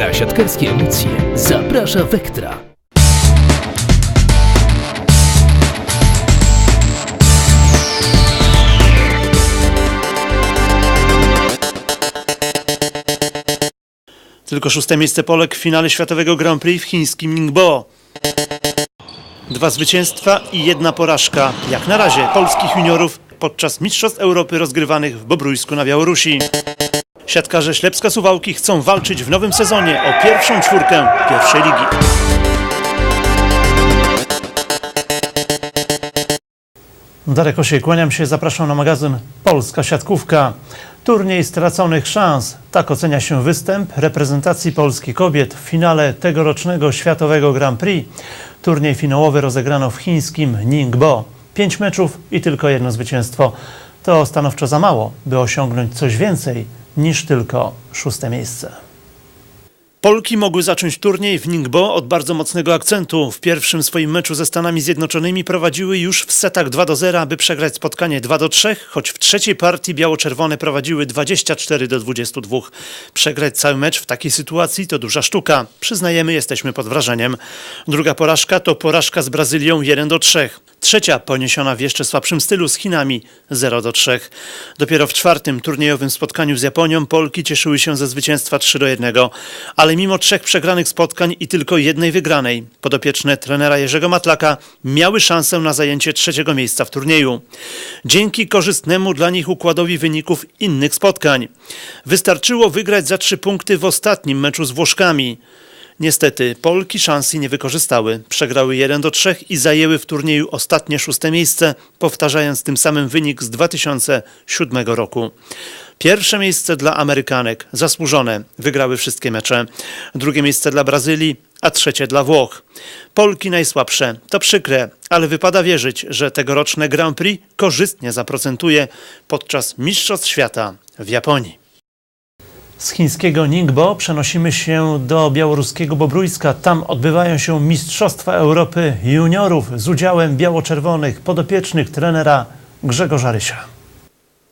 Na siatkarskie emocje zaprasza Vectra. Tylko szóste miejsce Polek w finale Światowego Grand Prix w chińskim Ningbo. Dwa zwycięstwa i jedna porażka, jak na razie, polskich juniorów podczas Mistrzostw Europy rozgrywanych w Bobrójsku na Białorusi. Siatkarze Ślepska-Suwałki chcą walczyć w nowym sezonie o pierwszą czwórkę pierwszej ligi. Darek Osiej, kłaniam się, zapraszam na magazyn Polska Siatkówka. Turniej straconych szans. Tak ocenia się występ reprezentacji Polski kobiet w finale tegorocznego Światowego Grand Prix. Turniej finałowy rozegrano w chińskim Ningbo. Pięć meczów i tylko jedno zwycięstwo. To stanowczo za mało, by osiągnąć coś więcej niż tylko szóste miejsce. Polki mogły zacząć turniej w Ningbo od bardzo mocnego akcentu. W pierwszym swoim meczu ze Stanami Zjednoczonymi prowadziły już w setach 2 do 0, aby przegrać spotkanie 2 do 3, choć w trzeciej partii biało-czerwone prowadziły 24 do 22. Przegrać cały mecz w takiej sytuacji to duża sztuka. Przyznajemy, jesteśmy pod wrażeniem. Druga porażka to porażka z Brazylią 1 do 3. Trzecia poniesiona w jeszcze słabszym stylu z Chinami 0 do 3. Dopiero w czwartym turniejowym spotkaniu z Japonią Polki cieszyły się ze zwycięstwa 3 do 1, ale mimo trzech przegranych spotkań i tylko jednej wygranej, podopieczne trenera Jerzego Matlaka miały szansę na zajęcie trzeciego miejsca w turnieju. Dzięki korzystnemu dla nich układowi wyników innych spotkań. Wystarczyło wygrać za trzy punkty w ostatnim meczu z Włoszkami. Niestety Polki szansy nie wykorzystały. Przegrały 1 do 3 i zajęły w turnieju ostatnie szóste miejsce, powtarzając tym samym wynik z 2007 roku. Pierwsze miejsce dla Amerykanek, zasłużone, wygrały wszystkie mecze. Drugie miejsce dla Brazylii, a trzecie dla Włoch. Polki najsłabsze, to przykre, ale wypada wierzyć, że tegoroczne Grand Prix korzystnie zaprocentuje podczas Mistrzostw Świata w Japonii. Z chińskiego Ningbo przenosimy się do białoruskiego Bobrójska. Tam odbywają się Mistrzostwa Europy Juniorów z udziałem biało-czerwonych podopiecznych trenera Grzegorza Rysia.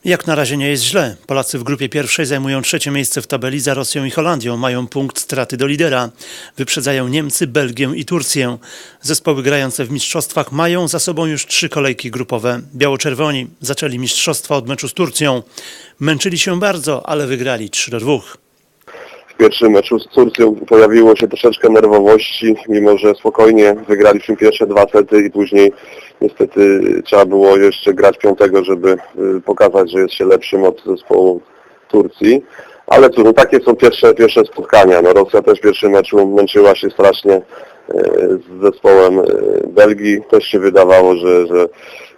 Jak na razie nie jest źle. Polacy w grupie pierwszej zajmują trzecie miejsce w tabeli za Rosją i Holandią. Mają punkt straty do lidera. Wyprzedzają Niemcy, Belgię i Turcję. Zespoły grające w mistrzostwach mają za sobą już trzy kolejki grupowe. Biało-czerwoni zaczęli mistrzostwa od meczu z Turcją. Męczyli się bardzo, ale wygrali 3 do 2. pierwszym meczu z Turcją pojawiło się troszeczkę nerwowości, mimo że spokojnie wygraliśmy pierwsze dwa sety i później niestety trzeba było jeszcze grać piątego, żeby y, pokazać, że jest się lepszym od zespołu Turcji. Ale cóż, no takie są pierwsze, pierwsze spotkania. No Rosja też w pierwszym meczu męczyła się strasznie y, z zespołem y, Belgii. Też się wydawało, że, że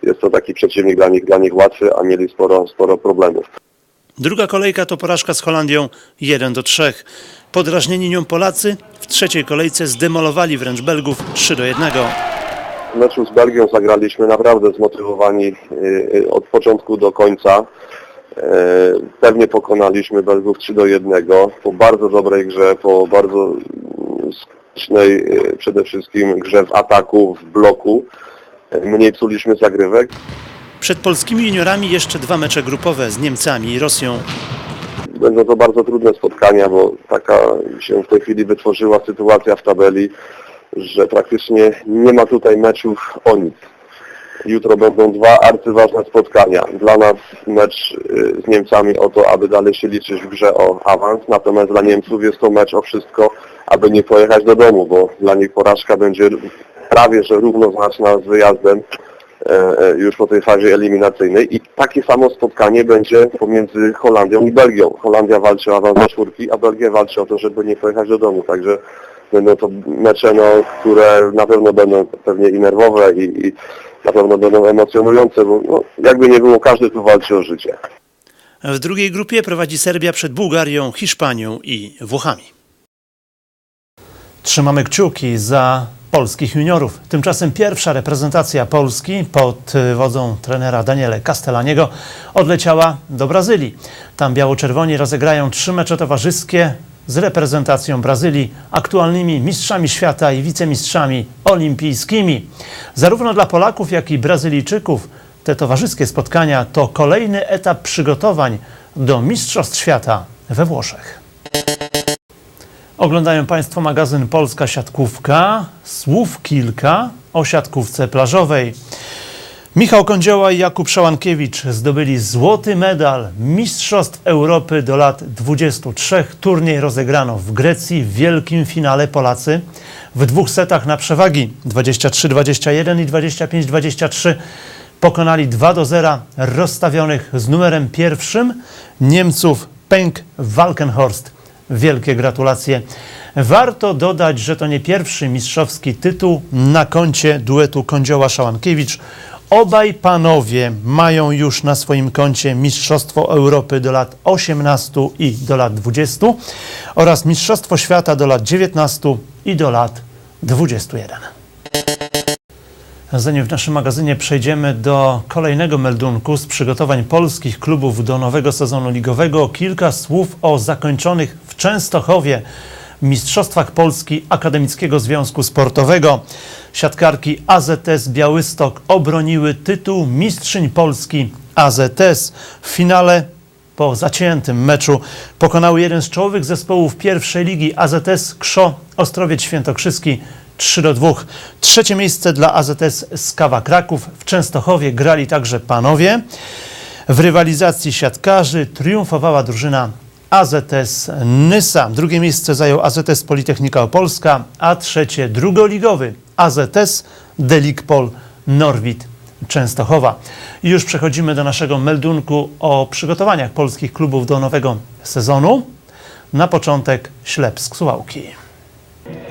jest to taki przeciwnik dla nich, dla nich łatwy, a mieli sporo, sporo problemów. Druga kolejka to porażka z Holandią 1 do 3. Podrażnieni nią Polacy w trzeciej kolejce zdemolowali wręcz Belgów 3 do 1. W meczu z Belgią zagraliśmy naprawdę zmotywowani y, y, od początku do końca. Y, Pewnie pokonaliśmy Belgów 3 do 1 po bardzo dobrej grze, po bardzo skutecznej y, przede wszystkim grze w ataku, w bloku. Y, Mniej psuliśmy zagrywek. Przed polskimi juniorami jeszcze dwa mecze grupowe z Niemcami i Rosją. Będą to bardzo trudne spotkania, bo taka się w tej chwili wytworzyła sytuacja w tabeli, że praktycznie nie ma tutaj meczów o nic. Jutro będą dwa arcyważne spotkania. Dla nas mecz y, z Niemcami o to, aby dalej się liczyć w grze o awans, natomiast dla Niemców jest to mecz o wszystko, aby nie pojechać do domu, bo dla nich porażka będzie prawie że równoznaczna z wyjazdem już po tej fazie eliminacyjnej i takie samo spotkanie będzie pomiędzy Holandią i Belgią. Holandia walczy o awans do czwórki, a Belgia walczy o to, żeby nie pojechać do domu, także będą to mecze, no, które na pewno będą pewnie i nerwowe i, i na pewno będą emocjonujące, bo no, jakby nie było, każdy tu walczy o życie. W drugiej grupie prowadzi Serbia przed Bułgarią, Hiszpanią i Włochami. Trzymamy kciuki za polskich juniorów. Tymczasem pierwsza reprezentacja Polski pod y, wodzą trenera Daniele Castellaniego odleciała do Brazylii. Tam biało-czerwoni rozegrają trzy mecze towarzyskie z reprezentacją Brazylii, aktualnymi mistrzami świata i wicemistrzami olimpijskimi. Zarówno dla Polaków, jak i Brazylijczyków te towarzyskie spotkania to kolejny etap przygotowań do Mistrzostw Świata we Włoszech. Oglądają Państwo magazyn Polska Siatkówka. Słów kilka o siatkówce plażowej. Michał Kądzioła i Jakub Szałankiewicz zdobyli złoty medal Mistrzostw Europy do lat 23. Turniej rozegrano w Grecji w wielkim finale Polacy w dwóch setach na przewagi 23-21 i 25-23 pokonali 2 do 0 rozstawionych z numerem pierwszym Niemców Pęk Walkenhorst. Wielkie gratulacje. Warto dodać, że to nie pierwszy mistrzowski tytuł na koncie duetu Kądzioła-Szałankiewicz. Obaj panowie mają już na swoim koncie Mistrzostwo Europy do lat 18 i do lat 20 oraz Mistrzostwo Świata do lat 19 i do lat 21. Zanim w naszym magazynie przejdziemy do kolejnego meldunku z przygotowań polskich klubów do nowego sezonu ligowego, kilka słów o zakończonych w Częstochowie Mistrzostwach Polski Akademickiego Związku Sportowego. Siatkarki AZS Białystok obroniły tytuł Mistrzyń Polski AZS. W finale po zaciętym meczu pokonały jeden z czołowych zespołów pierwszej ligi AZS Krzo Ostrowiec Świętokrzyski 3 do 2. Trzecie miejsce dla AZS Skawa Kraków. W Częstochowie grali także panowie. W rywalizacji siatkarzy triumfowała drużyna AZS Nysa. Drugie miejsce zajął AZS Politechnika Opolska, a trzecie drugoligowy AZS Delikpol Norwid Częstochowa. I już przechodzimy do naszego meldunku o przygotowaniach polskich klubów do nowego sezonu. Na początek Ślepsk Suwałki.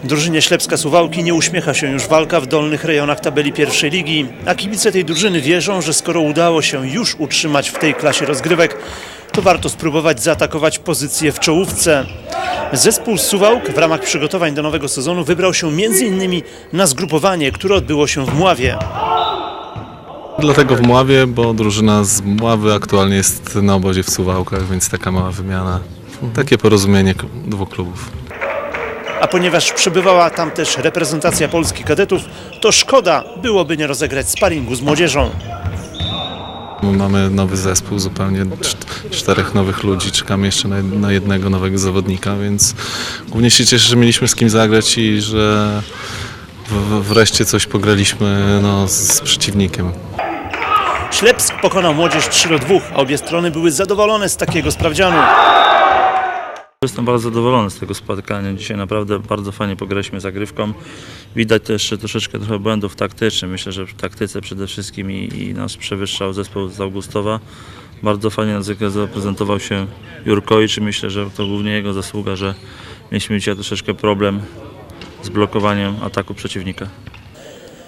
Drużynie Ślepska Suwałki nie uśmiecha się już walka w dolnych rejonach tabeli pierwszej ligi, a kibice tej drużyny wierzą, że skoro udało się już utrzymać w tej klasie rozgrywek, to warto spróbować zaatakować pozycję w czołówce. Zespół Suwałk w ramach przygotowań do nowego sezonu wybrał się m.in. na zgrupowanie, które odbyło się w Mławie. Dlatego w Mławie, bo drużyna z Mławy aktualnie jest na obozie w Suwałkach, więc taka mała wymiana. Takie porozumienie dwóch klubów. A ponieważ przybywała tam też reprezentacja polskich kadetów, to szkoda byłoby nie rozegrać sparingu z młodzieżą. Mamy nowy zespół, zupełnie czt- czterech nowych ludzi. Czekamy jeszcze na, jednego nowego zawodnika, więc głównie się cieszę, że mieliśmy z kim zagrać i że wreszcie coś pograliśmy no, z przeciwnikiem. Ślepsk pokonał młodzież 3 do 2, a obie strony były zadowolone z takiego sprawdzianu. Jestem bardzo zadowolony z tego spotkania. Dzisiaj naprawdę bardzo fajnie pograliśmy zagrywką. Widać też że troszeczkę trochę błędów taktycznych. Myślę, że w taktyce przede wszystkim i, i nas przewyższał zespół z Augustowa. Bardzo fajnie na zwykle zaprezentował się Jurkowicz i myślę, że to głównie jego zasługa, że mieliśmy dzisiaj troszeczkę problem z blokowaniem ataku przeciwnika.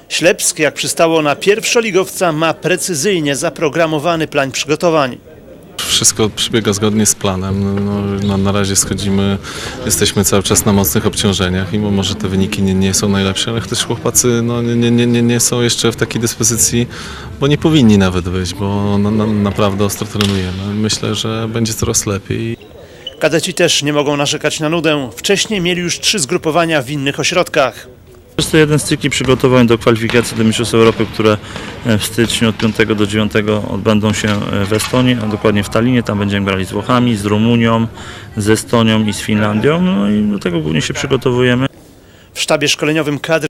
Ślepsk, jak przystało na pierwszoligowca, ma precyzyjnie zaprogramowany plan przygotowań. Wszystko przebiega zgodnie z planem. No, no, na razie schodzimy, jesteśmy cały czas na mocnych obciążeniach i mimo, że te wyniki nie, nie są najlepsze, ale też chłopacy no, nie, nie, nie, nie są jeszcze w takiej dyspozycji, bo nie powinni nawet być, bo no, no, naprawdę ostro trenujemy. Myślę, że będzie coraz lepiej. Kadeci też nie mogą narzekać na nudę. Wcześniej mieli już trzy zgrupowania w innych ośrodkach. Jest to jeden z cykli przygotowań do kwalifikacji do Mistrzostw Europy, które e, w styczniu od 5 do 9 odbędą się e, w Estonii, a dokładnie w Tallinie. Tam będziemy grali z Włochami, z Rumunią, z Estonią i z Finlandią. No i do tego głównie się przygotowujemy. W sztabie szkoleniowym kadry